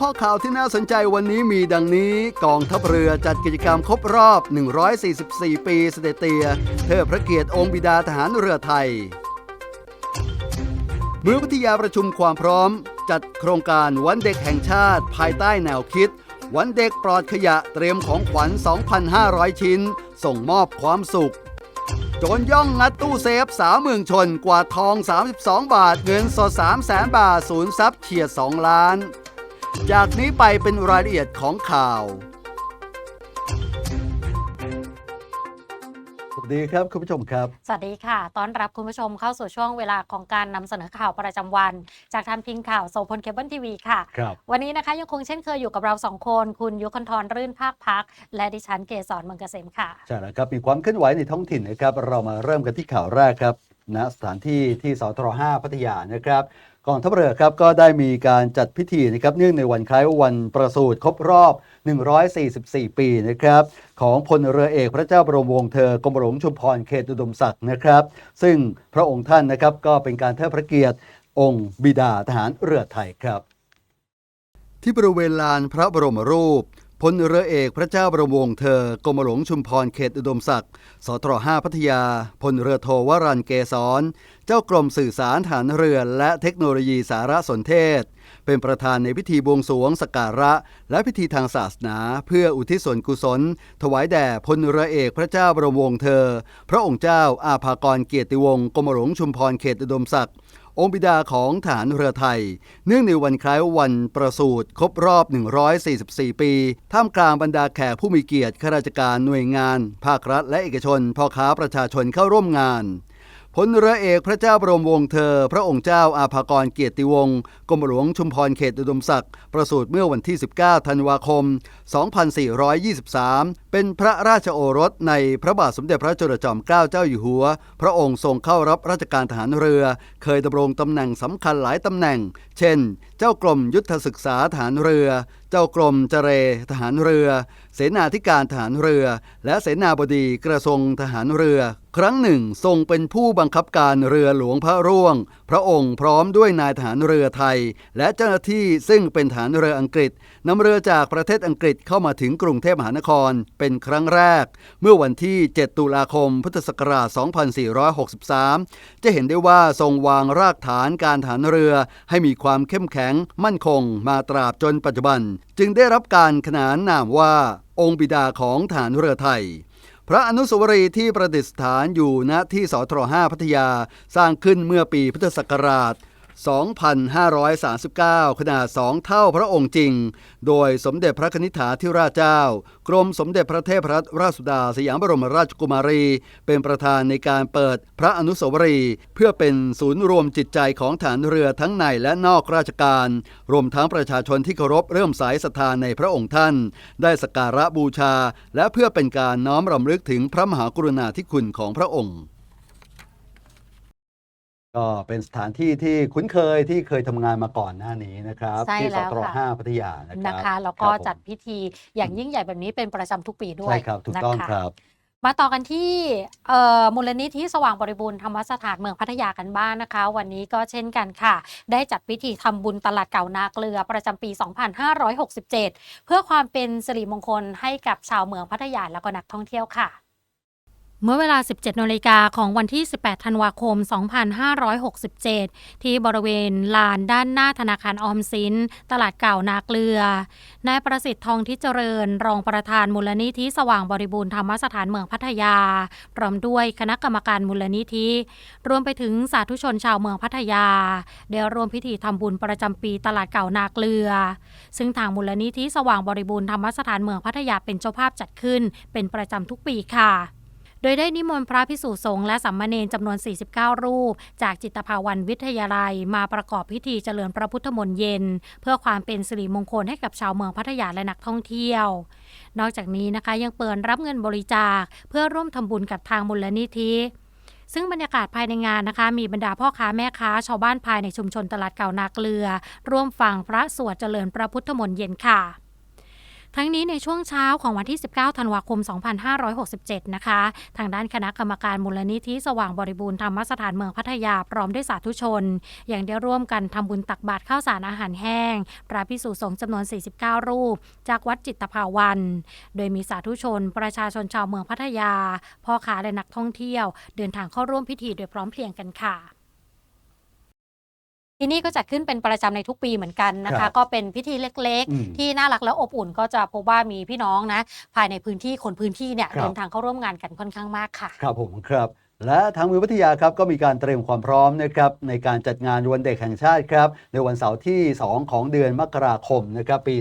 ข้อข่าวที่น่าสนใจวันนี้มีดังนี้ กองทัพเรือจัดกิจกรรมครบรอบ 144 ปีเสด็จเตียเทิดพระเกียรติองค์บิดาทหารเรือไทย เมืองพัทยาประชุมความพร้อม จัดโครงการวันเด็กแห่งชาติ ภายใต้แนวคิด วันเด็กปลอดขยะเตรียมของขวัญ 2,500 ชิ้น ส่งมอบความสุขโจรย่องงัดตู้เซฟสาวเมืองชนกว่าทอง 32 บาท เงินสด3 0 0แสนบาทศูนย์ทรัพย์เฉียด 2 ล้าน จากนี้ไปเป็นรายละเอียดของข่าว สวัสดีครับ คุณผู้ชมครับ สวัสดีค่ะ ต้อนรับคุณผู้ชมเข้าสู่ช่วงเวลาของการนำเสนอข่าวประจำวัน จากทางพิงข่าวโซพลเคเบิลทีวีค่ะ ครับ วันนี้นะคะยังคงเช่นเคยอยู่กับเราสองคน คุณยุคนทรรื่นภาคพัก และดิฉันเกษรเมืองเกษมค่ะ ใช่แล้วครับมีความเคลื่อนไหวในท้องถิ่นนะครับ เรามาเริ่มกันที่ข่าวแรกครับณสถานที่ที่สทร5พัทยานะครับ กองทัพเรือครับก็ได้มีการจัดพิธีนะครับเนื่องในวันคล้ายวันประสูติครบรอบ 144 ปีนะครับของพลเรือเอกพระเจ้าบรมวงศ์เธอกรมหลวงชุมพรเขตอุดมศักดิ์นะครับ ซึ่งพระองค์ท่านนะครับก็เป็นการเทิดพระเกียรติองค์บิดาทหารเรือไทยครับ ที่บริเวณลานพระบรมรูป พลเรือเอกพระเจ้าบรมวงศ์เธอกรมหลวงชุมพรเขตอุดมศักดิ์สตร5พัทยาพลเรือโทวรันเกษรเจ้ากรมสื่อสารฐานเรือและเทคโนโลยีสารสนเทศ เป็นประธานในพิธีบวงสรวงสกการะ และพิธีทางศาสนา เพื่ออุทิศส่วนกุศล ถวายแด่พลเรือเอกพระเจ้าบรมวงศ์เธอ พระองค์เจ้าอาภากรเกียรติวงศ์กรมหลวงชุมพรเขตอุดมศักดิ์ องค์บิดาของฐานเรือไทย เนื่องในวันคล้ายวันประสูติครบรอบ 144 ปี ท่ามกลางบรรดาแขกผู้มีเกียรติข้าราชการหน่วยงาน ภาครัฐและเอกชนพ่อค้าประชาชนเข้าร่วมงานพลเรือเอกพระเจ้าบรมวงศ์เธอ พระองค์เจ้าอาภากรเกียรติวงศ์กรมหลวงชุมพรเขตอุดมศักดิ์ประสูติเมื่อวันที่ 19 ธันวาคม 2423 เป็นพระราชโอรสในพระบาทสมเด็จพระจุลจอมเกล้าเจ้าอยู่หัว พระองค์ทรงเข้ารับราชการทหารเรือ เคยดำรงตำแหน่งสำคัญหลายตำแหน่ง เช่น เจ้ากรมยุทธศึกษาทหารเรือ เจ้ากรมเจเรทหารเรือ เสนาธิการทหารเรือ และเสนาบดีกระทรวงทหารเรือ ครั้งหนึ่งทรงเป็นผู้บังคับการเรือหลวงพระร่วง พระองค์พร้อมด้วยนายทหารเรือไทย และเจ้าหน้าที่ซึ่งเป็นทหารเรืออังกฤษนำเรือจากประเทศอังกฤษเข้ามาถึงกรุงเทพมหานครเป็นครั้งแรก เมื่อวันที่ 7 ตุลาคม พุทธศักราช 2463 จะเห็นได้ว่าทรงวางรากฐานการฐานเรือให้มีความเข้มแข็งมั่นคงมาตราบจนปัจจุบัน จึงได้รับการขนานนามว่า องค์บิดาของฐานเรือไทย พระอนุสาวรีย์ที่ประดิษฐานอยู่ณที่สทร5พัทยาสร้างขึ้นเมื่อปีพุทธศักราช 2539 ขนาด 2 เท่าพระองค์จริง โดยสมเด็จพระคณิษฐาธิราชเจ้า กรมสมเด็จพระเทพรัตนราชสุดาสยามบรมราชกุมารี เป็นประธานในการเปิดพระอนุสาวรีย์เพื่อเป็นศูนย์รวมจิตใจของฐานเรือทั้งในและนอกราชการ รวมทั้งประชาชนที่เคารพเริ่มสายศรัทธาในพระองค์ท่าน ได้สักการะบูชา และเพื่อเป็นการน้อมรำลึกถึงพระมหากรุณาธิคุณของพระองค์ ก็เป็นสถานที่ที่คุ้นเคยที่เคยทำงานมาก่อนหน้านี้นะครับ ใช่ที่แล้สวตรค่ะ5พัทยานะครันะบคะแล้วก็ครับผมจัดพิธีอย่างยิ่งใหญ่แบบนี้เป็นประจำทุกปีด้วยใช่ครับถูกนะต้องคะครับ มาต่อกันที่เอ่อมูลนิธิสว่างบริบูรณ์ธรรมสถานเมืองพัทยากันบ้างนะคะ วันนี้ก็เช่นกันค่ะ ได้จัดพิธีทำบุญตลาดเก่านาเกลือประจำปี 2567 เพื่อความเป็นสิริมงคลให้กับชาวเมืองพัทยาแล้วก็นักท่องเที่ยวค่ะ เมื่อเวลา 17นาฬิกาของวันที่ 18 ธันวาคม 2567 ที่บริเวณลานด้านหน้าธนาคารออมสิน ตลาดเก่านาเกลือ นายประสิทธิ์ทองทิจเจริญ รองประธานมูลนิธิสว่างบริบูรณ์ธรรมสถานเมืองพัทยา พร้อมด้วยคณะกรรมการมูลนิธิ รวมไปถึงสาธุชนชาวเมืองพัทยา ได้ร่วมพิธีทำบุญประจำปีตลาดเก่านาเกลือ ซึ่งทางมูลนิธิสว่างบริบูรณ์ธรรมสถานเมืองพัทยาเป็นเจ้าภาพจัดขึ้น เป็นประจำทุกปีค่ะ โดยได้นิมนต์พระพิสุสงฆ์และสัมมาเนรจำนวน 49 รูป จากจิตภาวันวิทยาลัย มาประกอบพิธีเจริญพระพุทธมนต์เย็น เพื่อความเป็นสิริมงคลให้กับชาวเมืองพัทยาและนักท่องเที่ยว นอกจากนี้นะคะยังเปิดรับเงินบริจาค เพื่อร่วมทำบุญกับทางมูลนิธิซึ่งบรรยากาศภายในงานนะคะ มีบรรดาพ่อค้าแม่ค้า ชาวบ้านภายในชุมชนตลาดเก่านาเกลือ ร่วมฟังพระสวดเจริญพระพุทธมนต์เย็นค่ะ ทั้งนี้ในช่วงเช้าของวันที่ 19 ธันวาคม 2567 นะคะ ทางด้านคณะกรรมการมูลนิธิสว่างบริบูรณ์ธรรมสถานเมืองพัทยาพร้อมด้วยสาธุชนยังได้ร่วมกันทำบุญตักบาตรข้าวสารอาหารแห้ง พระพิสุสงฆ์จำนวน 49 รูป จากวัดจิตภาวัน โดยมีสาธุชน ประชาชนชาวเมืองพัทยา พ่อค้าและนักท่องเที่ยว เดินทางเข้าร่วมพิธีโดยพร้อมเพรียงกันค่ะ ที่นี่ก็จัดขึ้นเป็นประจำในทุกปีเหมือนกันนะครัคะ บก็เป็นพิธีเล็กอืมๆ ที่น่ารักและอบอุ่นก็จะพบว่ามีพี่น้องนะ ภายในพื้นที่คนพื้นที่เนี่ยครับ เดินทางเข้าร่วมงานกันค่อนข้างมากค่ะ ครับผมครับ และทางเมืองพัทยาครับก็มีการเตรียมความพร้อมนะครับในการจัดงานวันเด็กแห่งชาติครับในวันเสาร์ที่ 2 ของเดือนมกราคมนะครับปี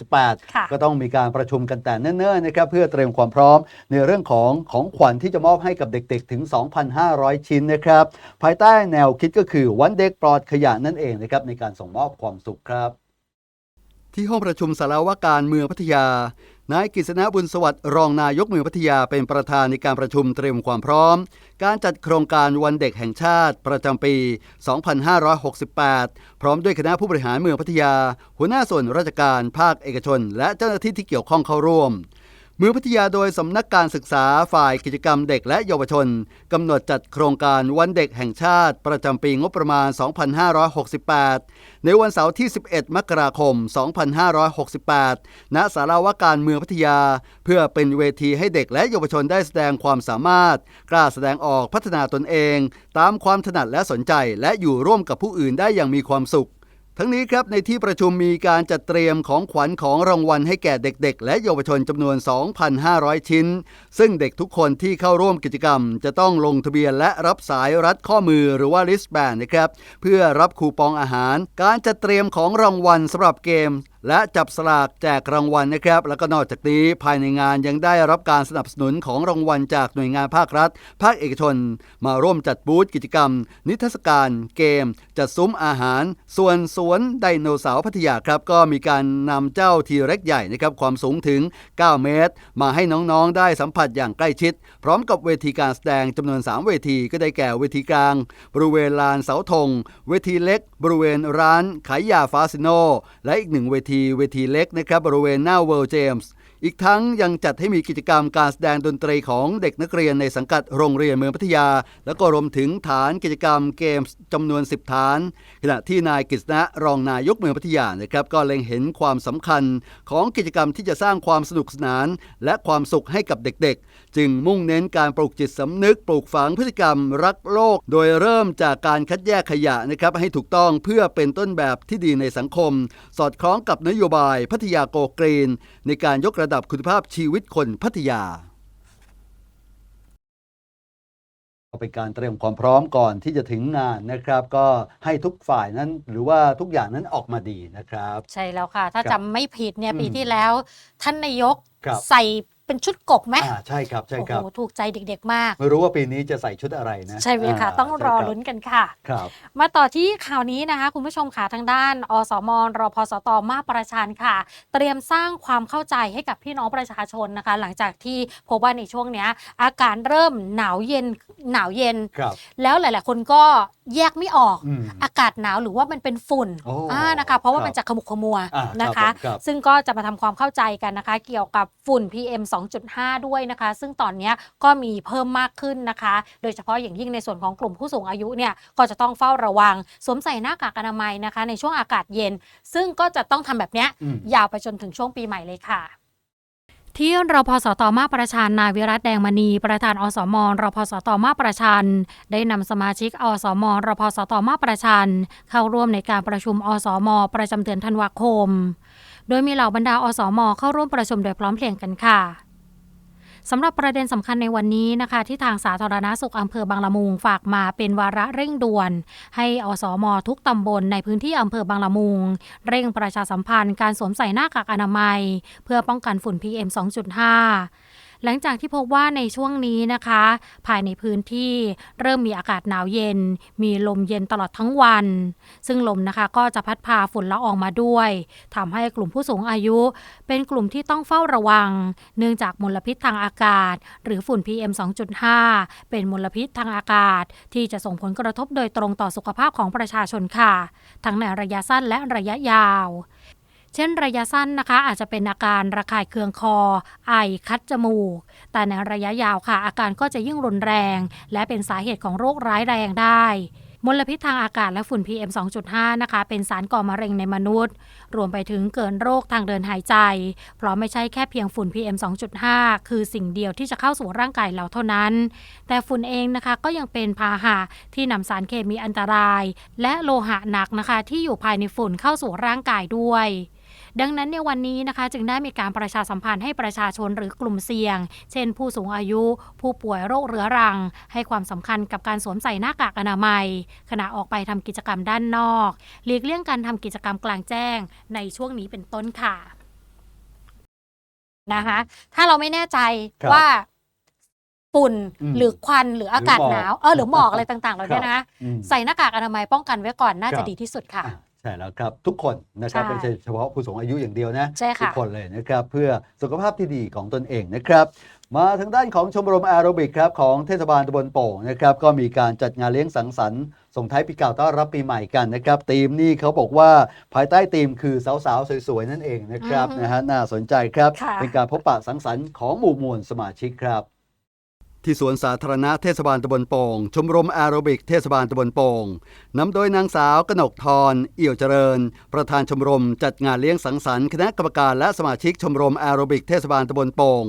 2568ค่ะก็ต้องมีการประชุมกันแต่เนิ่นๆนะครับเพื่อเตรียมความพร้อมในเรื่องของของขวัญที่จะมอบให้กับเด็กๆ ถึง 2,500 ชิ้นนะครับภายใต้แนวคิดก็คือวันเด็กปลอดขยะนั่นเองนะครับในการส่งมอบความสุขครับ ที่ห้องประชุมสารวการเมืองพัทยา นายกฤษณะบุญสวัสดิ์รองนายกเมืองพัทยาเป็นประธานในการประชุมเตรียมความพร้อม การจัดโครงการวันเด็กแห่งชาติประจำปี 2568 พร้อมด้วยคณะผู้บริหารเมืองพัทยา หัวหน้าส่วนราชการภาคเอกชน และเจ้าหน้าที่ที่เกี่ยวข้องเข้าร่วม เมืองพัทยาโดยสำนักการศึกษาฝ่ายกิจกรรมเด็กและเยาวชนกำหนดจัดโครงการวันเด็กแห่งชาติ ประจำปีงบประมาณ 2568 ในวันเสาร์ที่ 11 มกราคม 2568ณสารวการเมืองพัทยา เพื่อเป็นเวทีให้เด็กและเยาวชนได้แสดงความสามารถ กล้าแสดงออกพัฒนาตนเอง ตามความถนัดและสนใจและอยู่ร่วมกับผู้อื่นได้อย่างมีความสุข ทั้งนี้ครับในที่ประชุมมีการจัดเตรียมของขวัญของรางวัลให้แก่เด็กๆ และเยาวชนจำนวน 2,500 ชิ้น ซึ่งเด็กทุกคนที่เข้าร่วมกิจกรรม จะต้องลงทะเบียนและรับสายรัดข้อมือหรือว่าลิสแบนนะครับ เพื่อรับคูปองอาหาร การจัดเตรียมของรางวัลสำหรับเกมและจับสลากแจกรางวัลนะครับ แล้วก็นอกจากนี้ภายในงานยังได้รับการสนับสนุนของรางวัลจากหน่วยงานภาครัฐ ภาคเอกชน มาร่วมจัดบูธกิจกรรม นิทรรศการ เกม จัดซุ้มอาหาร ส่วนสวนไดโนเสาร์พัทยาครับ ก็มีการนำเจ้าทีเร็กใหญ่นะครับความสูงถึง 9 เมตร มาให้น้องๆ ได้สัมผัสอย่างใกล้ชิด พร้อมกับเวทีการแสดงจำนวน 3 เวทีก็ได้แก่เวทีกลาง บริเวณลานเสาธงเวทีเล็ก บริเวณร้านขายยาฟาซิโน และอีกหนึ่งเวทีเวทีเล็กนะครับบริเวณหน้าเวิลด์เจมส์ อีกทั้งยังจัดให้มีกิจกรรมการแสดงดนตรีของเด็กนักเรียนในสังกัดโรงเรียนเมืองพัทยา แล้วก็รวมถึงฐานกิจกรรมเกมจำนวน 10 ฐาน ขณะที่นายกฤษณะรองนายกเมืองพัทยานะครับก็เล็งเห็นความสำคัญของกิจกรรมที่จะสร้างความสนุกสนาน และความสุขให้กับเด็กๆ จึงมุ่งเน้นการปลูกจิตสำนึกปลูกฝังพฤติกรรมรักโลก โดยเริ่มจากการคัดแยกขยะนะครับให้ถูกต้องเพื่อเป็นต้นแบบที่ดีในสังคม สอดคล้องกับนโยบายพัทยาโกกรีน ในการยกระดับคุณภาพชีวิตคนพัทยาเป็นการเตรียมความพร้อมก่อนที่จะถึงงานนะครับ ก็ให้ทุกฝ่ายนั้นหรือว่าทุกอย่างนั้นออกมาดีนะครับ ใช่แล้วค่ะ ถ้าครับจำไม่ผิดเนี่ยอืมปีที่แล้ว ท่านนายกครับใส่ เป็นชุดกบไหมอ่าใช่ครับใช่โอ้ครับโหถูกใจเด็กๆมาก ไม่รู้ว่าปีนี้จะใส่ชุดอะไรนะใช่ไหมคะาต้องรอใช่คบลุ้นกันค่ะ ครับ มาต่อที่ข่าวนี้นะคะ คุณผู้ชมค่ะทางด้าน อสมรพสตมาประชันค่ะ เตรียมสร้างความเข้าใจให้กับพี่น้องประชาชนนะคะ หลังจากที่พบว่าในช่วงเนี้ย อากาศเริ่มหนาวเย็นหนาวเย็น ครับ แล้วหลาย ๆ คนก็แยกไม่ออกอืม อากาศหนาวหรือว่ามันเป็นฝุ่นโอ้อ่านะคะ เพราะว่าครับมันจะขมุกขมัวอ่านะคะรับผมครับ ซึ่งก็จะมาทำความเข้าใจกันนะคะ เกี่ยวกับฝุ่น PM 2.5 ด้วยนะคะ ซึ่งตอนเนี้ยก็มีเพิ่มมากขึ้นนะคะ โดยเฉพาะอย่างยิ่งในส่วนของกลุ่มผู้สูงอายุเนี่ยก็จะต้องเฝ้าระวัง สวมใส่หน้ากากอนามัยนะคะ ในช่วงอากาศเย็น ซึ่งก็จะต้องทำแบบเนี้ยอืมยาวไปจนถึงช่วงปีใหม่เลยค่ะที่รพสตมาประชานนายวิรัตแดงมณี ประธานอสมรพสตมาประชัน ได้นำสมาชิกอสมรพสตมาประชัน เข้าร่วมในการประชุมอสม ประจำเดือนธันวาคม โดยมีเหล่าบรรดาอสม เข้าร่วมประชุมโดยพร้อมเพรียงกันค่ะ สำหรับประเด็นสำคัญในวันนี้นะคะ ที่ทางสาธารณาสุขอำเภอบางละมุงฝากมาเป็นวาระเร่งด่วน ให้อสมทุกตำบลในพื้นที่อำเภอบางละมุง เร่งประชาสัมพันธ์การสวมใส่หน้ากากอนามัย เพื่อป้องกันฝุ่น PM 2.5 หลังจากที่พบว่าในช่วงนี้นะคะ ภายในพื้นที่เริ่มมีอากาศหนาวเย็น มีลมเย็นตลอดทั้งวัน ซึ่งลมนะคะก็จะพัดพาฝุ่นละอองมาด้วยทำให้กลุ่มผู้สูงอายุ เป็นกลุ่มที่ต้องเฝ้าระวัง เนื่องจากมลพิษทางอากาศ หรือฝุ่น PM 2.5 เป็นมลพิษทางอากาศ ที่จะส่งผลกระทบโดยตรงต่อสุขภาพของประชาชนค่ะ ทั้งในระยะสั้นและระยะยาว เช่นระยะสั้นนะคะ อาจจะเป็นอาการระคายเคืองคอ ไอคัดจมูก แต่ในระยะยาวค่ะ อาการก็จะยิ่งรุนแรง และเป็นสาเหตุของโรคร้ายแรงได้มลพิษทางอากาศและฝุ่น PM 2.5 นะคะ เป็นสารก่อมะเร็งในมนุษย์ รวมไปถึงเกินโรคทางเดินหายใจ เพราะไม่ใช่แค่เพียงฝุ่น PM 2.5 คือสิ่งเดียวที่จะเข้าสู่ร่างกายเราเท่านั้น แต่ฝุ่นเองนะคะก็ยังเป็นพาหะที่นำสารเคมีอันตราย และโลหะหนักนะคะที่อยู่ภายในฝุ่นเข้าสู่ร่างกายด้วย ดังนั้นในวันนี้นะคะ จึงได้มีการประชาสัมพันธ์ให้ประชาชนหรือกลุ่มเสี่ยง เช่น ผู้สูงอายุ ผู้ป่วยโรคเรื้อรัง ให้ความสำคัญกับการสวมใส่หน้ากากอนามัย ขณะออกไปทำกิจกรรมด้านนอกหลีกเลี่ยงการทำกิจกรรมกลางแจ้ง ในช่วงนี้เป็นต้นค่ะนะคะถ้าเราไม่แน่ใจครับว่าฝุ่นอืมหรือควันหรืออากาศหรือหมอกหนาวเออหรือหมอกอะไรต่างๆเหล่านี้ครับนะอืมใส่หน้ากากอนามัยป้องกันไว้ก่อนน่าครัจะบดีที่สุดค่ะอะใช่แล้วครับ ทุกคนนะครับใช่ไม่ใช่เฉพาะผู้สูงอายุอย่างเดียวนะใช่ค่ะทุกคนเลยนะครับ เพื่อสุขภาพที่ดีของตนเองนะครับ มาทางด้านของชมรมแอโรบิกครับของเทศบาลตำบลโป่งนะครับก็มีการจัดงานเลี้ยงสังสรรค์ส่งท้ายปีเก่าต้อนรับปีใหม่กันนะครับธีมนี่เขาบอกว่าภายใต้ธีมคือสาวๆสวยๆนั่นเองนะครับอืมนะฮะน่าสนใจครับค่ะเป็นการพบปะสังสรรค์ของหมู่มวลสมาชิกครับ ที่สวนสาธารณะเทศบาลตำบลโป่งชมรมแอโรบิกเทศบาลตำบลโป่งนำโดยนางสาวกนกทรเอี่ยวเจริญ ประธานชมรมจัดงานเลี้ยงสังสรรค์คณะกรรมการและสมาชิกชมรมแอโรบิกเทศบาลตำบลโป่ง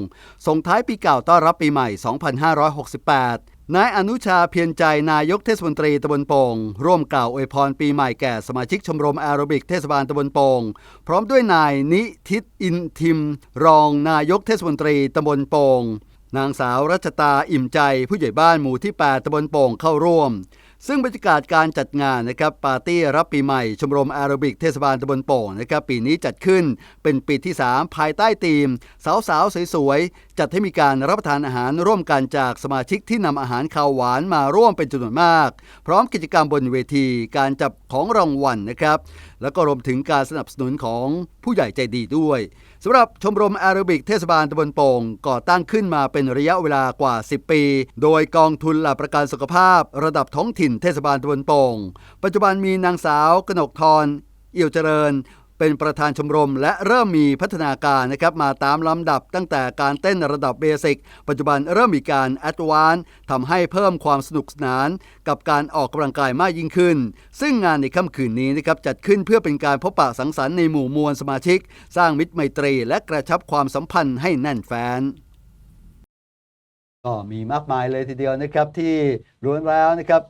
ส่งท้ายปีเก่าต้อนรับปีใหม่ 2568นายอนุชาเพียรใจนายกเทศมนตรีตำบลโป่งร่วมกล่าวอวยพรปีใหม่แก่สมาชิกชมรมแอโรบิกเทศบาลตำบลโป่งพร้อมด้วยนายนิทิตอินทิม รองนายกเทศมนตรีตำบลโป่ง นางสาวรัชตาอิ่มใจผู้ใหญ่บ้านหมู่ที่ 8ตำบลโป่งเข้าร่วม ซึ่งบรรยากาศการจัดงานนะครับปาร์ตี้รับปีใหม่ชมรมแอโรบิกเทศบาลตำบลโป่งนะครับปีนี้จัดขึ้นเป็นปีที่ 3 ภายใต้ธีม สาวๆสวยๆ จัดให้มีการรับประทานอาหารร่วมกันจากสมาชิกที่นำอาหารคาวหวานมาร่วมเป็นจำนวนมาก พร้อมกิจกรรมบนเวที การจับ ของรางวัลนะครับ แล้วก็รวมถึงการสนับสนุนของผู้ใหญ่ใจดีด้วยสำหรับชมรมแอโรบิกเทศบาลตำบลโป่งก่อตั้งขึ้นมาเป็นระยะเวลากว่า 10 ปี โดยกองทุนหลักประกันสุขภาพ ระดับท้องถิ่นเทศบาลตำบลโป่งปัจจุบันมีนางสาวกนกทรเอี่ยวเจริญ เป็นประธานชมรม และเริ่มมีพัฒนาการนะครับมาตามลำดับตั้งแต่การเต้นระดับเบสิก ปัจจุบันเริ่มมีการแอดวานทำให้เพิ่มความสนุกสนาน กับการออกกำลังกายมากยิ่งขึ้น ซึ่งงานในค่ำคืนนี้นะครับจัดขึ้นเพื่อเป็นการพบปะสังสรรค์ในหมู่มวลสมาชิก สร้างมิตรไมตรี และกระชับความสัมพันธ์ให้แน่นแฟ้นก็มีมากมายเลยทีเดียวนะครับที่ล้วนแล้วนะครับ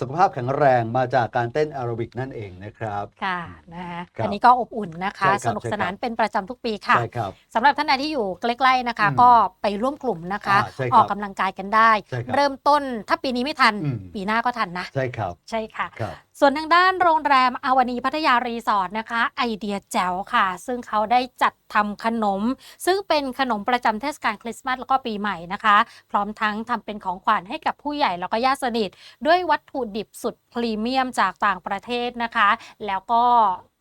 สุขภาพแข็งแรงมาจากการเต้นแอโรบิกนั่นเองนะครับ ค่ะนะคะครับอันนี้ก็อบอุ่นนะคะใช่ครับสนุกสนานเป็นประจำทุกปีค่ะใช่ครับสำหรับท่านใดที่อยู่ใกล้ๆนะคะอืมก็ไปร่วมกลุ่มนะคะอ่าใช่ครับออกกำลังกายกันได้ใช่ครับเริ่มต้นถ้าปีนี้ไม่ทันอืมปีหน้าก็ทันนะ ใช่ครับ ใช่ค่ะครับ ส่วนทางด้านโรงแรมอาวานีพัทยารีสอร์ทนะคะ ไอเดียแจ๋วค่ะ ซึ่งเขาได้จัดทำขนม ซึ่งเป็นขนมประจำเทศกาลคริสต์มาสแล้วก็ปีใหม่นะคะ พร้อมทั้งทำเป็นของขวัญให้กับผู้ใหญ่แล้วก็ญาติสนิท ด้วยวัตถุดิบสุดพรีเมียมจากต่างประเทศนะคะ แล้วก็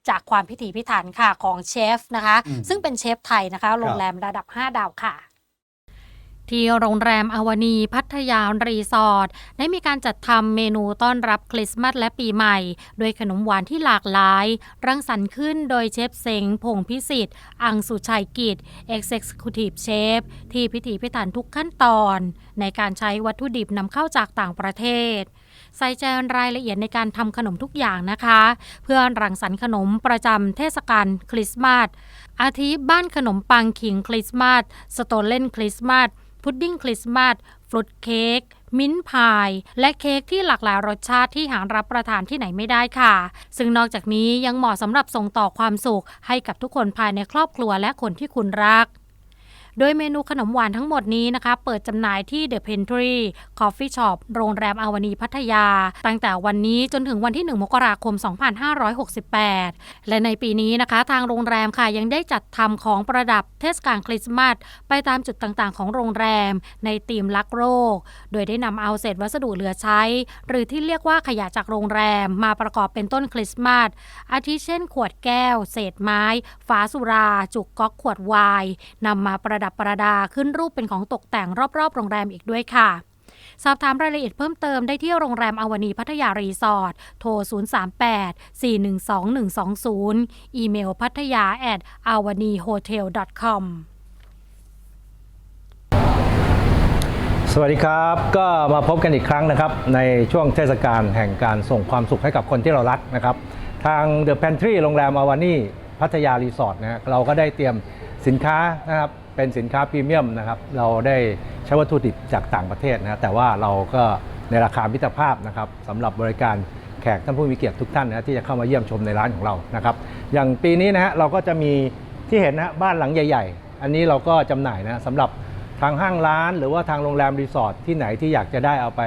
จากความพิถีพิถันค่ะของเชฟนะคะอืมซึ่งเป็นเชฟไทยนะคะ โรงแรมระดับ 5 ดาวค่ะ ที่โรงแรมอวานีพัทยารีสอร์ทได้มีการจัดทำเมนูต้อนรับคริสต์มาสและปีใหม่ โดยขนมหวานที่หลากหลาย รังสรรค์ขึ้นโดยเชฟเซงพงพิสิทธิ์ อังสุชัยกิจ Executive Chef ที่พิถีพิถันทุกขั้นตอน ในการใช้วัตถุดิบนำเข้าจากต่างประเทศใส่ใจรายละเอียดในการทำขนมทุกอย่างนะคะ เพื่อรังสรรค์ขนมประจำเทศกาลคริสต์มาสอาทิบ้านขนมปังขิงคริสต์มาสสโตเลนคริสต์มาส พุดดิ้งคริสต์มาสฟรุตเค้กมิ้นท์พาย และเค้กที่หลากหลายรสชาติที่หารับประทานที่ไหนไม่ได้ค่ะ ซึ่งนอกจากนี้ยังเหมาะสำหรับส่งต่อความสุขให้กับทุกคนภายในครอบครัวและคนที่คุณรัก โดยเมนูขนมหวานทั้งหมดนี้นะคะ เปิดจำหน่ายที่ The Pantry Coffee Shop โรงแรมอาวานีพัทยา ตั้งแต่วันนี้จนถึงวันที่ 1 มกราคม 2568 และในปีนี้นะคะ ทางโรงแรมค่ะยังได้จัดทำของประดับเทศกาลคริสต์มาสไปตามจุดต่างๆ ของโรงแรม ในธีมรักโรคโดยได้นำเอาเศษวัสดุเหลือใช้ หรือที่เรียกว่าขยะจากโรงแรมมาประกอบเป็นต้นคริสต์มาสอาทิเช่น ขวดแก้ว เศษไม้ ฝาสุรา จุกก๊อกขวดไวน์นำมาประดับประดาขึ้นรูปเป็นของตกแต่งรอบๆ โรงแรมอีกด้วยค่ะ สอบถามรายละเอียดเพิ่มเติมได้ที่โรงแรมอวนีพัทยารีสอร์ท โทร 038 412 120 อีเมลพัทยา at a w a n i h o t e l com สวัสดีครับ ก็มาพบกันอีกครั้งนะครับ ในช่วงเทศกาลแห่งการส่งความสุขให้กับคนที่เรารักนะครับ ทาง The Pantry โรงแรมอวานี่พัทยารีสอร์ทนะฮะเราก็ได้เตรียมสินค้านะครับ เป็นสินค้าพรีเมียมนะครับ เราได้ใช้วัตถุดิบจากต่างประเทศนะแต่ว่าเราก็ในราคามิตรภาพนะครับสำหรับบริการแขกท่านผู้มีเกียรติทุกท่านนะที่จะเข้ามาเยี่ยมชมในร้านของเรานะครับ อย่างปีนี้นะฮะเราก็จะมีที่เห็นนะบ้านหลังใหญ่ ๆ อันนี้เราก็จำหน่ายนะสำหรับทางห้างร้าน หรือว่าทางโรงแรมรีสอร์ทที่ไหนที่อยากจะได้เอาไป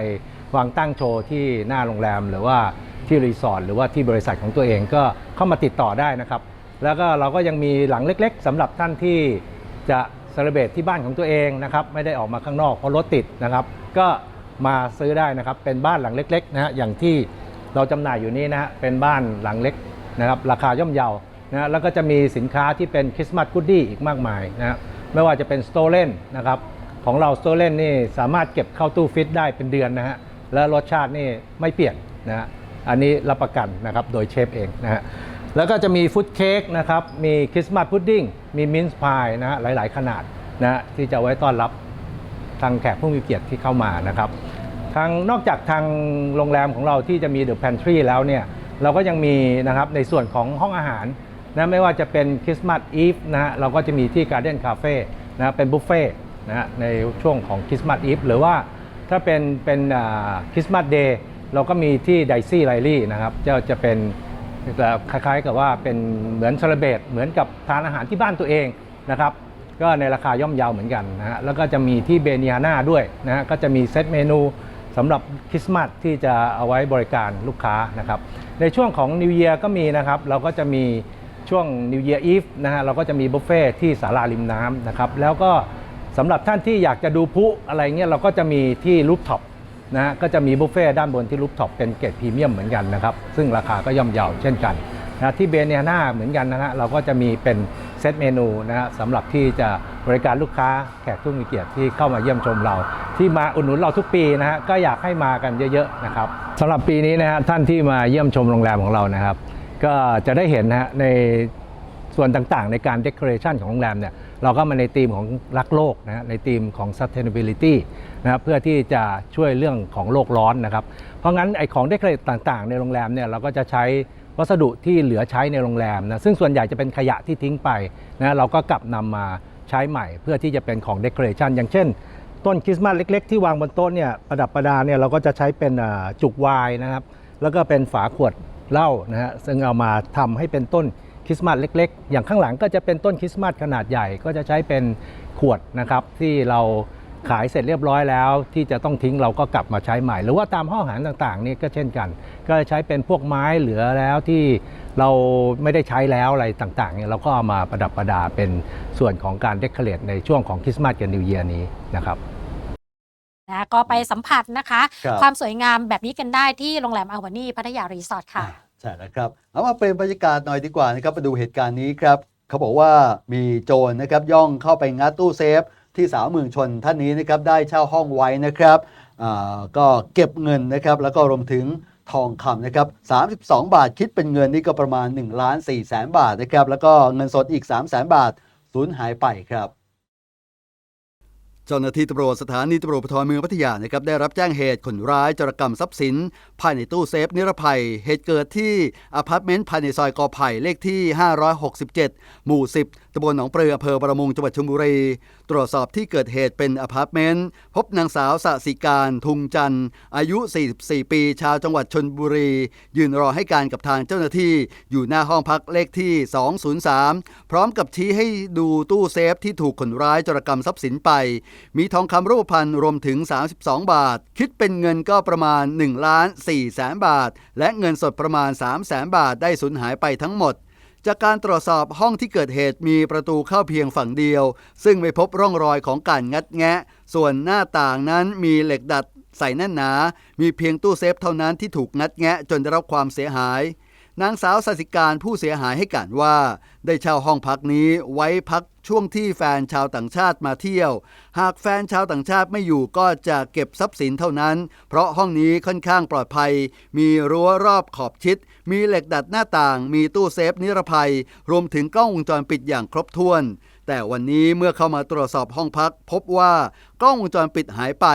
วางตั้งโชว์ที่หน้าโรงแรมหรือว่าที่รีสอร์ทหรือว่าที่บริษัทของตัวเองก็เข้ามาติดต่อได้นะครับ แล้วก็เราก็ยังมีหลังเล็ก ๆสำหรับท่านที่ จะเซเลเบตที่บ้านของตัวเองนะครับไม่ได้ออกมาข้างนอกเพราะรถติดนะครับ ก็มาซื้อได้นะครับเป็นบ้านหลังเล็กๆนะฮะอย่างที่เราจำหน่ายอยู่นี้นะฮะเป็นบ้านหลังเล็กนะครับราคาย่อมเยานะฮะแล้วก็จะมีสินค้าที่เป็นคริสต์มาสกูดดี้อีกมากมายนะฮะไม่ว่าจะเป็นสโตเลนนะครับของเราสโตเลนนี่สามารถเก็บเข้าตู้ฟิตได้เป็นเดือนนะฮะและรสชาตินี่ไม่เปลี่ยนนะฮะอันนี้รับประกันนะครับโดยเชฟเองนะฮะ แล้วก็จะมีฟุตเค้กนะครับ มีคริสต์มาสพุดดิ้ง มีมินส์พายนะฮะหลาย ๆ ขนาดนะฮะที่จะไว้ต้อนรับทางแขกผู้มีเกียรติที่เข้ามานะครับ ทางนอกจากทางโรงแรมของเราที่จะมีเดอะแพนทรีแล้วเนี่ย เราก็ยังมีนะครับในส่วนของห้องอาหารนะไม่ว่าจะเป็นคริสต์มาสอีฟนะฮะเราก็จะมีที่การ์เด้นคาเฟ่นะเป็นบุฟเฟ่นะฮะในช่วงของคริสต์มาสอีฟหรือว่าถ้าเป็นเป็นคริสต์มาสเดย์เราก็มีที่ไดซี่ไลลี่นะครับจะจะเป็น คล้ายๆกับว่าเป็นเหมือนเซเลเบตเหมือนกับทานอาหารที่บ้านตัวเองนะครับก็ในราคาย่อมเยาวเหมือนกันนะฮะแล้วก็จะมีที่เบเนียนาด้วยนะฮะก็จะมีเซตเมนูสำหรับคริสต์มาสที่จะเอาไว้บริการลูกค้านะครับในช่วงของ New Year ก็มีนะครับเราก็จะมีช่วง New Year Eve นะฮะเราก็จะมีบุฟเฟ่ที่ศาลาริมน้ำนะครับแล้วก็สำหรับท่านที่อยากจะดูพุอะไรเงี้ยเราก็จะมีที่รูฟท็อป นะฮะก็จะมีบุฟเฟ่ด้านบนที่รูฟท็อปเป็นเกรดพรีเมียมเหมือนกันนะครับ ซึ่งราคาก็ย่อมเยาวเช่นกันนะที่เบเนียนาเหมือนกันนะฮะเราก็จะมีเป็นเซตเมนูนะฮะสำหรับที่จะบริการลูกค้าแขกผู้มีเกียรติที่เข้ามาเยี่ยมชมเรา ที่มาอุดหนุนเราทุกปีนะฮะก็อยากให้มากันเยอะๆนะครับสำหรับปีนี้นะฮะท่านที่มาเยี่ยมชมโรงแรมของเรานะครับ ก็จะได้เห็นนะฮะในส่วนต่างๆ ในการเด o อเรชันของโรงแรมเนี่ย เราก็มาในธีมของรักโลกนะฮะในธีมของ sustainability นะครับเพื่อที่จะช่วยเรื่องของโลกร้อนนะครับ เพราะงั้นไอของเด o อเรทต่างๆ ในโรงแรมเนี่ยเราก็จะใช้วัสดุที่เหลือใช้ในโรงแรมนะซึ่งส่วนใหญ่จะเป็นขยะที่ทิ้งไปนะเราก็กลับนำมาใช้ใหม่ เพื่อที่จะเป็นของเด o อเรชันอย่างเช่น ต้นคริสต์มาสเล็ก ๆ ที่วางบนโต๊ะเนี่ยประดับประดาเนี่ยเราก็จะใช้เป็นจุกไวน์นะครับ แล้วก็เป็นฝาขวดเหล้านะฮะซึ่งเอามาทำให้เป็นต้น คริสต์มาสเล็ก ๆ อย่างข้างหลังก็จะเป็นต้นคริสต์มาสขนาดใหญ่ก็จะใช้เป็นขวดนะครับ ที่เราขายเสร็จเรียบร้อยแล้ว ที่จะต้องทิ้งเราก็กลับมาใช้ใหม่ หรือว่าตามห้องอาหารต่างๆนี่ก็เช่นกัน ก็ใช้เป็นพวกไม้เหลือแล้วที่เราไม่ได้ใช้แล้วอะไรต่างๆเนี่ยเราก็เอามาประดับประดาเป็นส่วนของการเดคอเรทในช่วงของคริสต์มาสกับนิวเยียร์นี้นะครับนะก็ไปสัมผัสนะคะ ครับ ความสวยงามแบบนี้กันได้ที่โรงแรมอาวานี่พัทยารีสอร์ทค่ะ อ่า ใช่แล้วครับ เอามาเป็นบรรยากาศหน่อยดีกว่านะครับมาดูเหตุการณ์นี้ครับเขาบอกว่ามีโจรนะครับย่องเข้าไปงัดตู้เซฟ ที่สาวเมืองชนท่านนี้นะครับได้เช่าห้องไว้นะครับก็เก็บเงินนะครับแล้วก็รวมถึงทองคำนะครับ32 บาทคิดเป็นเงินนี่ก็ประมาณ1ล้าน4แสนบาทนะครับแล้วก็เงินสดอีก3แสนบาทสูญหายไปครับ เจ้าหน้าที่ตำรวจสถานีตำรวจภูธรเมืองพัทยานะครับได้รับแจ้งเหตุคนร้ายจรกรรมทรัพย์สิน ภายในตู้เซฟนิรภัย เหตุเกิดที่อพาร์ตเมนต์ภายในซอยกอไผ่เลขที่ 567 หมู่ 10 ตำบลหนองปลืออำเภอบระมงจังหวัดชลบุรี ตรวจสอบที่เกิดเหตุเป็นอพาร์ตเมนต์ พบนางสาวสสิการทุงจันทร์ อายุ 44 ปี ชาวจังหวัดชนบุรี ยืนรอให้การกับทางเจ้าหน้าที่อยู่หน้าห้องพักเลขที่ 203 พร้อมกับชี้ให้ดูตู้เซฟที่ถูกคนร้ายจรกรรมทรัพย์สินไป มีทองคำรูปพรรณรวมถึง 32 บาท คิดเป็นเงินก็ประมาณ1ล้าน4แสนบาท และเงินสดประมาณ3 0 0แสนบาทได้สูญหายไปทั้งหมด จากการตรวจสอบห้องที่เกิดเหตุมีประตูเข้าเพียงฝั่งเดียว ซึ่งไม่พบร่องรอยของการงัดแงะ ส่วนหน้าต่างนั้นมีเหล็กดัดใส่แน่นหนา มีเพียงตู้เซฟเท่านั้นที่ถูกงัดแงะจนได้รับความเสียหาย นางสาวสัสิการผู้เสียหายให้การว่า ได้เช่าห้องพักนี้ไว้พักช่วงที่แฟนชาวต่างชาติมาเที่ยว หากแฟนชาวต่างชาติไม่อยู่ก็จะเก็บทรัพย์สินเท่านั้น เพราะห้องนี้ค่อนข้างปลอดภัย มีรั้วรอบขอบชิด มีเหล็กดัดหน้าต่าง มีตู้เซฟนิรภัย รวมถึงกล้องวงจรปิดอย่างครบถ้วน แต่วันนี้เมื่อเข้ามาตรวจสอบห้องพัก พบว่ากล้องวงจรปิดหายไป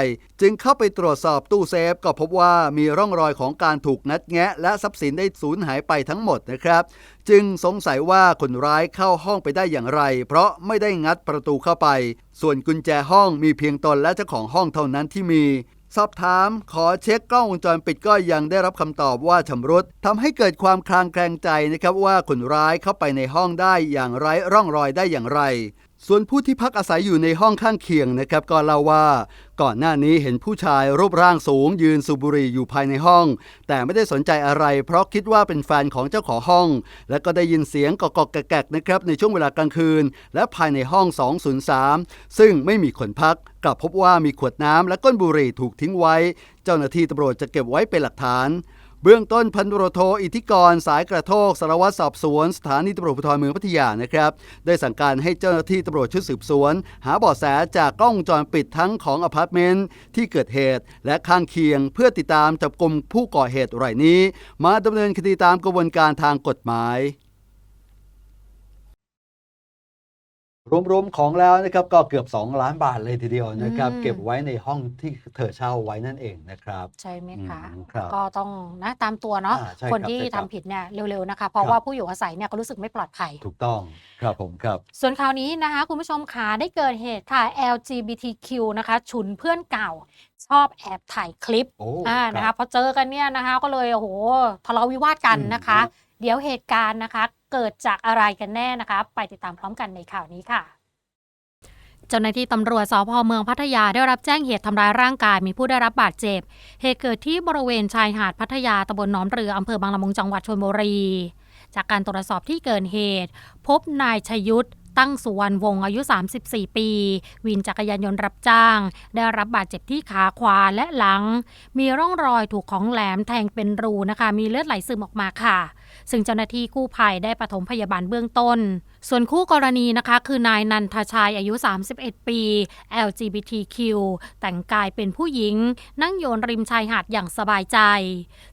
จึงเข้าไปตรวจสอบตู้เซฟ ก็พบว่ามีร่องรอยของการถูกนัดแงะ และทรัพย์สินได้สูญหายไปทั้งหมดนะครับ จึงสงสัยว่าคนร้ายเข้าห้องไปได้อย่างไร เพราะไม่ได้งัดประตูเข้าไป ส่วนกุญแจห้องมีเพียงตนและเจ้าของห้องเท่านั้นที่มี สอบถามขอเช็คกล้องวงจรปิดก็ยังได้รับคำตอบว่าชำรุดทำให้เกิดความคลางแคลงใจนะครับว่าคนร้ายเข้าไปในห้องได้อย่างไร้ร่องรอยได้อย่างไร ส่วนผู้ที่พักอาศัยอยู่ในห้องข้างเคียงนะครับก็เล่าว่า ก่อนหน้านี้เห็นผู้ชายรูปร่างสูง ยืนสูบบุหรี่อยู่ภายในห้อง แต่ไม่ได้สนใจอะไร เพราะคิดว่าเป็นแฟนของเจ้าของห้อง และก็ได้ยินเสียงกอกๆแกกๆนะครับในช่วงเวลากลางคืน และภายในห้อง 203 ซึ่งไม่มีคนพัก กลับพบว่ามีขวดน้ำและก้นบุหรี่ถูกทิ้งไว้ เจ้าหน้าที่ตำรวจจะเก็บไว้เป็นหลักฐาน เบื้องต้นพันตรวจโทอิทธิกรสายกระโทกสารวัตรสอบสวน สถานีตำรวจภูธรเมืองพัทยานะครับ ได้สั่งการให้เจ้าหน้าที่ตำรวจชุดสืบสวน หาเบาะแสจากกล้องวงจรปิดทั้งของอพาร์ตเมนต์ที่เกิดเหตุ และข้างเคียงเพื่อติดตามจับกลุ่มผู้ก่อเหตุรายนี้ มาดำเนินคดีตามกระบวนการทางกฎหมาย รวมๆของแล้วนะครับก็เกือบ 2 ล้านบาทเลยทีเดียวนะครับอืมเก็บไว้ในห้องที่เธอเช่าไว้นั่นเองนะครับ ใช่ไหมคะอืมครับก็ต้องนะตามตัวเนาะอ่าใช่คนครับที่ใช่คทำรับผิดเนี่ยเร็วๆนะคะ เพราะครับว่าผู้อยู่อาศัยเนี่ยก็รู้สึกไม่ปลอดภัย ถูกต้องครับผมครับ ส่วนคราวนี้นะคะ คุณผู้ชมขาได้เกิดเหตุค่ะ LGBTQ นะคะฉุนเพื่อนเก่าชอบแอบถ่ายคลิปโอ้อ่าครับนะคะพอเจอกันเนี่ยนะคะ ก็เลยโอ้โหทะเลาะวิวาทกันอืมนะคะครับเดี๋ยวเหตุการณ์นะคะ เกิดจากอะไรกันแน่นะคะ ไปติดตามพร้อมกันในข่าวนี้ค่ะเจ้าหน้าที่ตำรวจสพเมืองพัทยาได้รับแจ้งเหตุทำร้ายร่างกายมีผู้ได้รับบาดเจ็บ เหตุเกิดที่บริเวณชายหาดพัทยาตำบลหนองเรืออำเภอบางละมุงจังหวัดชลบุรี จากการตรวจสอบที่เกิดเหตุ พบนายชยุทธตั้งสุวรรณวงศ์อายุ 34 ปี วินจักรยานยนต์รับจ้าง ได้รับบาดเจ็บที่ขาขวาและหลัง มีร่องรอยถูกของแหลมแทงเป็นรูนะคะ มีเลือดไหลซึมออกมาค่ะ ซึ่งเจ้าหน้าที่กู้ภัยได้ปฐมพยาบาลเบื้องต้น ส่วนคู่กรณีนะคะ คือนายนันทชัยอายุ 31 ปี LGBTQ แต่งกายเป็นผู้หญิง นั่งโยนริมชายหาดอย่างสบายใจ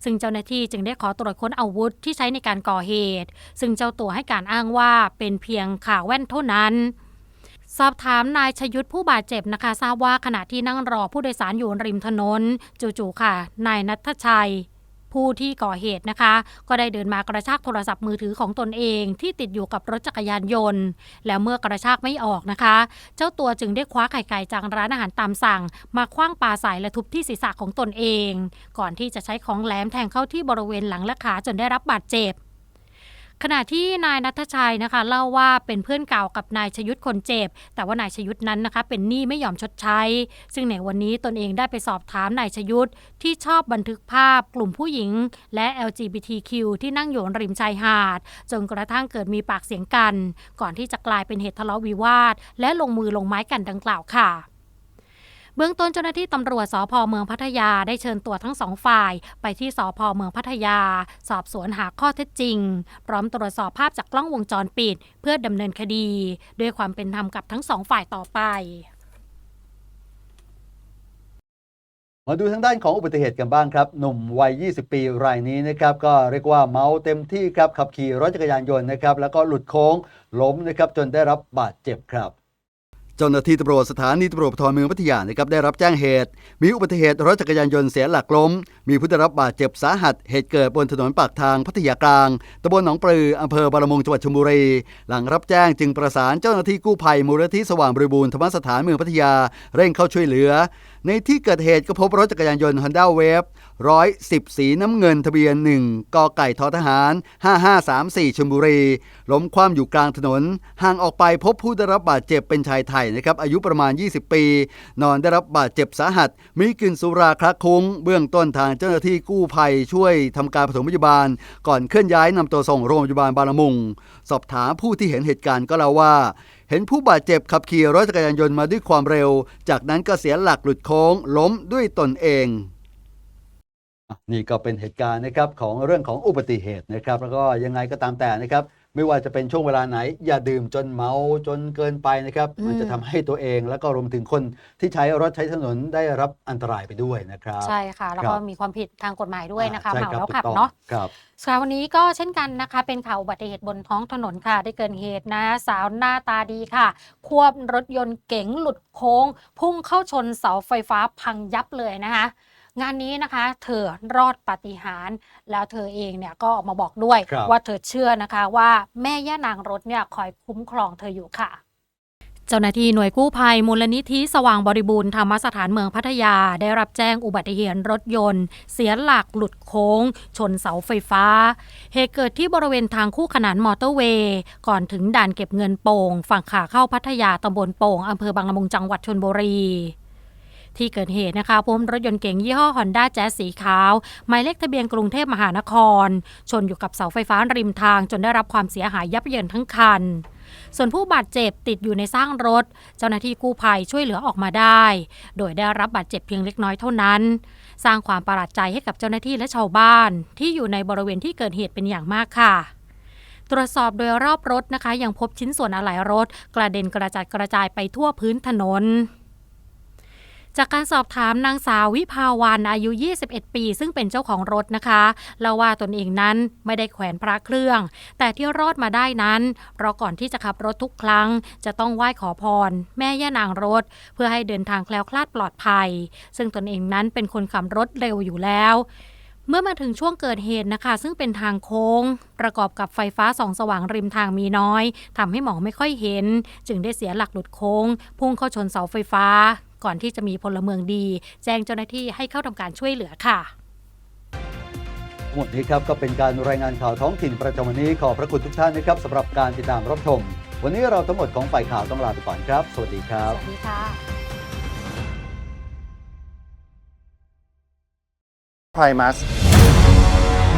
ซึ่งเจ้าหน้าที่จึงได้ขอตรวจค้นอาวุธที่ใช้ในการก่อเหตุ ซึ่งเจ้าตัวให้การอ้างว่าเป็นเพียงขาแว่นเท่านั้นสอบถามนายชยุทธผู้บาดเจ็บนะคะ ทราบว่าขณะที่นั่งรอผู้โดยสารอยู่ริมถนน จู่ๆค่ะ นายนัทชัย ผู้ที่ก่อเหตุนะคะ ก็ได้เดินมากระชากโทรศัพท์มือถือของตนเองที่ติดอยู่กับรถจักรยานยนต์ แล้วเมื่อกระชากไม่ออกนะคะ เจ้าตัวจึงได้คว้าไข่ไก่จากร้านอาหารตามสั่ง มาคว้างปาใส่และทุบที่ศีรษะของตนเอง ก่อนที่จะใช้ของแหลมแทงเข้าที่บริเวณหลังและขาจนได้รับบาดเจ็บ ขณะที่นายนัทชัยนะคะเล่าว่าเป็นเพื่อนเก่ากับนายชยุทธคนเจ็บ แต่ว่านายชยุทธนั้นนะคะเป็นหนี้ไม่ยอมชดใช้ ซึ่งในวันนี้ตนเองได้ไปสอบถามนายชยุทธที่ชอบบันทึกภาพกลุ่มผู้หญิง และ LGBTQ ที่นั่งอยู่ริมชายหาด จนกระทั่งเกิดมีปากเสียงกัน ก่อนที่จะกลายเป็นเหตุทะเลาะวิวาท และลงมือลงไม้กันดังกล่าวค่ะ เบื้องต้นเจ้าหน้าที่ตำรวจสพเมืองพัทยาได้เชิญตัวทั้งสองฝ่าย ไปที่สพเมืองพัทยา สอบสวนหาข้อเท็จจริง พร้อมตรวจสอบภาพจากกล้องวงจรปิด เพื่อดำเนินคดี ด้วยความเป็นธรรมกับทั้งสองฝ่ายต่อไปมาดูทางด้านของอุบัติเหตุกันบ้างครับ หนุ่มวัย 20 ปีรายนี้นะครับก็เรียกว่าเมาเต็มที่ครับขับขี่รถจักรยานยนต์นะครับแล้วก็หลุดโค้งล้มนะครับจนได้รับบาดเจ็บครับ เจ้าหน้าที่ตำรวจสถานีตำรวจภูธรเมืองพัทยานะครับได้รับแจ้งเหตุ มีอุบัติเหตุรถจักรยานยนต์เสียหลักล้ม มีผู้ได้รับบาดเจ็บสาหัส เหตุเกิดบนถนนปากทางพัทยากลางตำบลหนองปลืออำเภอบารมงจังหวัดชลบุรี หลังรับแจ้งจึงประสานเจ้าหน้าที่กู้ภัยมูลนิธิสว่างบริบูรณ์ธรรมสถานเมืองพัทยาเร่งเข้าช่วยเหลือ ในที่เกิดเหตุก็พบรถจักรยานยนต์ Honda Wave 110 สีน้ำเงินทะเบียน 1กไก่ทอทหาร 5534ชลบุรี ล้มคว่ำอยู่กลางถนน ห่างออกไปพบผู้ได้รับบาดเจ็บเป็นชายไทยนะครับ อายุประมาณ 20 ปี นอนได้รับบาดเจ็บสาหัส มีกลิ่นสุราคละคลุ้ง เบื้องต้นทางเจ้าหน้าที่กู้ภัยช่วยทำการปฐมพยาบาล ก่อนเคลื่อนย้ายนำตัวส่งโรงพยาบาลบางลมุง สอบถามผู้ที่เห็นเหตุการณ์ก็เล่าว่า เห็นผู้บาดเจ็บขับขี่รถจักรยานยนต์มาด้วยความเร็ว จากนั้นก็เสียหลักหลุดโค้งล้มด้วยตนเองนี่ก็เป็นเหตุการณ์นะครับของเรื่องของอุบัติเหตุนะครับ แล้วก็ยังไงก็ตามแต่นะครับ ไม่ว่าจะเป็นช่วงเวลาไหน อย่าดื่มจนเมาจนเกินไปนะครับอืมมันจะทำให้ตัวเองแล้วก็รวมถึงคนที่ใช้รถใช้ถนนได้รับอันตรายไปด้วยนะครับ ใช่ค่ะ แล้วก็ครับมีความผิดทางกฎหมายด้วยนะคะอ่าใช่เมารับแล้วถูกขับต้องเนาะ ครับ ค่ะวันนี้ก็เช่นกันนะคะ เป็นข่าวอุบัติเหตุบนท้องถนนค่ะ ได้เกิดเหตุนะ สาวหน้าตาดีค่ะ ควบรถยนต์เก๋งหลุดโค้ง พุ่งเข้าชนเสาไฟฟ้าพังยับเลยนะคะ งานนี้นะคะ เธอรอดปาฏิหาริย์แล้วเธอเองเนี่ยก็ออกมาบอกด้วยครับ ว่าเธอเชื่อนะคะว่าแม่ย่านางรถเนี่ยคอยคุ้มครองเธออยู่ค่ะ เจ้าหน้าที่หน่วยกู้ภัยมูลนิธิสว่างบริบูรณ์ธรรมสถานเมืองพัทยา ได้รับแจ้งอุบัติเหตุรถยนต์ เสียหลักหลุดโค้ง ชนเสาไฟฟ้า เหตุเกิดที่บริเวณทางคู่ขนานมอเตอร์เวย์ ก่อนถึงด่านเก็บเงินโป่ง ฝั่งขาเข้าพัทยาตำบลโป่งอำเภอบางละมุงจังหวัดชนบุรี ที่เกิดเหตุนะคะพบรถยนต์เก๋งยี่ห้อฮอนด้าแจ๊สสีขาว หมายเลขทะเบียนกรุงเทพมหานคร ชนอยู่กับเสาไฟฟ้าริมทาง จนได้รับความเสียหายยับเยินทั้งคันส่วนผู้บาดเจ็บติดอยู่ในสร้างรถ เจ้าหน้าที่กู้ภัยช่วยเหลือออกมาได้ โดยได้รับบาดเจ็บเพียงเล็กน้อยเท่านั้น สร้างความประหลาดใจให้กับเจ้าหน้าที่และชาวบ้าน ที่อยู่ในบริเวณที่เกิดเหตุเป็นอย่างมากค่ะ ตรวจสอบโดยรอบรถนะคะ ยังพบชิ้นส่วนอะไหล่รถ กระเด็นกระจัดกระจายไปทั่วพื้นถนน จากการสอบถามนางสาววิภาวันอายุ 21 ปี ซึ่งเป็นเจ้าของรถนะคะเล่าว่าตนเองนั้นไม่ได้แขวนพระเครื่อง แต่ที่รอดมาได้นั้น เพราะก่อนที่จะขับรถทุกครั้ง จะต้องไหว้ขอพร แม่ย่านางรถ เพื่อให้เดินทางแคล้วคลาดปลอดภัย ซึ่งตนเองนั้นเป็นคนขับรถเร็วอยู่แล้วเมื่อมาถึงช่วงเกิดเหตุนะคะ ซึ่งเป็นทางโค้ง ประกอบกับไฟฟ้าส่องสว่างริมทางมีน้อยทำให้มองไม่ค่อยเห็น จึงได้เสียหลักหลุดโค้ง พุ่งเข้าชนเสาไฟฟ้า ก่อนที่จะมีพลเมืองดี แจ้งเจ้าหน้าที่ให้เข้าทำการช่วยเหลือค่ะหมดนี้ครับก็เป็นการรายงานข่าวท้องถิ่นประจำวันนี้ขอบพระคุณทุกท่านนะครับสำหรับการติดตามรับชม วันนี้เราทั้งหมดของฝ่ายข่าวต้องลาไปก่อนครับ สวัสดีครับ สวัสดีค่ะ Primus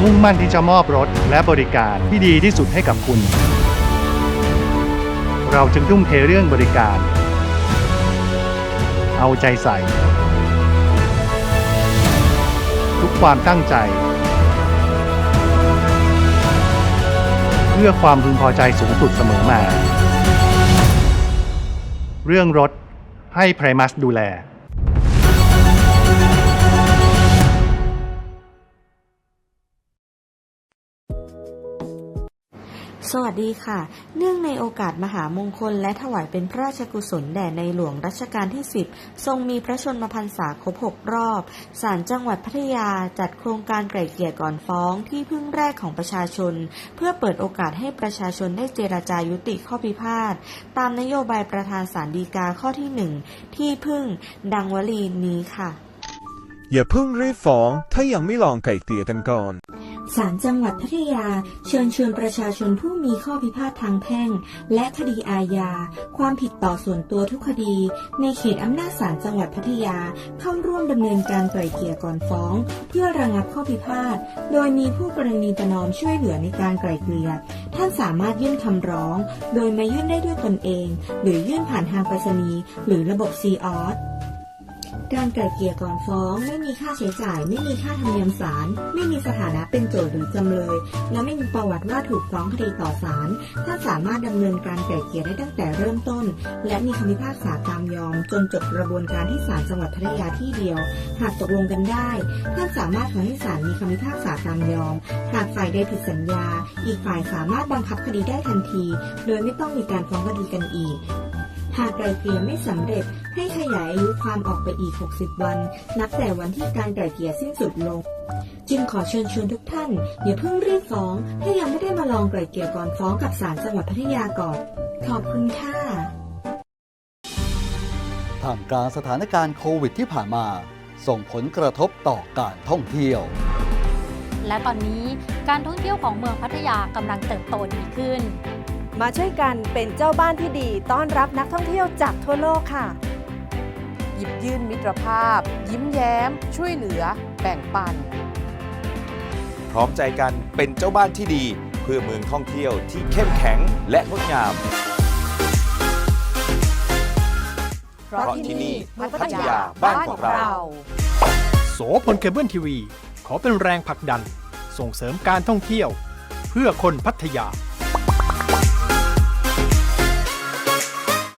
มุ่งมั่นที่จะมอบรถและบริการที่ดีที่สุดให้กับคุณ เราจึงทุ่มเทเรื่องบริการ เอาใจใส่ ทุกความตั้งใจ เพื่อความพึงพอใจสูงสุดเสมอมา เรื่องรถให้ไพรมัสดูแล สวัสดีค่ะ เนื่องในโอกาสมหามงคลและถวายเป็นพระราชกุศลแด่ในหลวงรัชกาลที่ 10 ทรงมีพระชนมพรรษาครบ 6 รอบ ศาลจังหวัดพัทยาจัดโครงการไกล่เกลี่ยก่อนฟ้องที่พึ่งแรกของประชาชน เพื่อเปิดโอกาสให้ประชาชนได้เจราจายุติข้อพิพาท ตามนโยบายประธานศาลฎีกาข้อที่ 1 ที่พึ่ง ดังวลีนี้ค่ะ อย่าเพิ่งรีบฟ้อง ถ้ายังไม่ลองไก่เกลี่ยกันก่อน ศาลจังหวัดพัทยา เชิญชวนประชาชนผู้มีข้อพิพาททางแพ่ง และคดีอาญา ความผิดต่อส่วนตัวทุกคดี ในเขตอำนาจศาลจังหวัดพัทยา เข้าร่วมดำเนินการไกล่เกลี่ยก่อนฟ้อง เพื่อระงับข้อพิพาท โดยมีผู้กรณีประนอมช่วยเหลือในการไกล่เกลี่ยท่านสามารถยื่นคำร้อง โดยมายื่นได้ด้วยตนเอง หรือยื่นผ่านทางไปรษณีย์หรือระบบซีออส การไกล่เกลี่ยก่อนฟ้อง ไม่มีค่าใช้จ่าย ไม่มีค่าธรรมเนียมศาลไม่มีสถานะเป็นโจทย์หรือจำเลย และไม่มีประวัติว่าถูกฟ้องคดีต่อศาลท่านสามารถดำเนินการไกล่เกลี่ยได้ตั้งแต่เริ่มต้น และมีคำพิพากษาตามยอม จนจบกระบวนการที่ศาลจังหวัดพัทยาที่เดียว หากตกลงกันได้ ท่านสามารถขอให้ศาลมีคำพิพากษาตามยอม หากฝ่ายใดผิดสัญญา อีกฝ่ายสามารถบังคับคดีได้ทันที โดยไม่ต้องมีการฟ้องคดีกันอีก หากไกลเกลี่ยไม่สำเร็จให้ขยายอายุความออกไปอีก 60 วัน นับแต่วันที่การไกลเกลี่ยสิ้นสุดลง จึงขอเชิญชวนทุกท่านอย่าเพิ่งรีบฟ้อง ถ้ายังไม่ได้มาลองไกลเกลี่ยก่อนฟ้องกับศาลจังหวัดพัทยาก่อน ขอบคุณค่ะท่ามกลางสถานการณ์โควิดที่ผ่านมา ส่งผลกระทบต่อการท่องเที่ยวและตอนนี้การท่องเที่ยวของเมืองพัทยากำลังเติบโตดีขึ้น มาช่วยกันเป็นเจ้าบ้านที่ดีต้อนรับนักท่องเที่ยวจากทั่วโลกค่ะ หยิบยื่นมิตรภาพ ยิ้มแย้ม ช่วยเหลือ แบ่งปัน พร้อมใจกันเป็นเจ้าบ้านที่ดี เพื่อเมืองท่องเที่ยวที่เข้มแข็งและงดงาม เพราะที่นี่พัทยาบ้านของเรา โสพลเคเบิลทีวีขขอเป็นแรงผลักดัน ส่งเสริมการท่องเที่ยว เพื่อคนพัทยา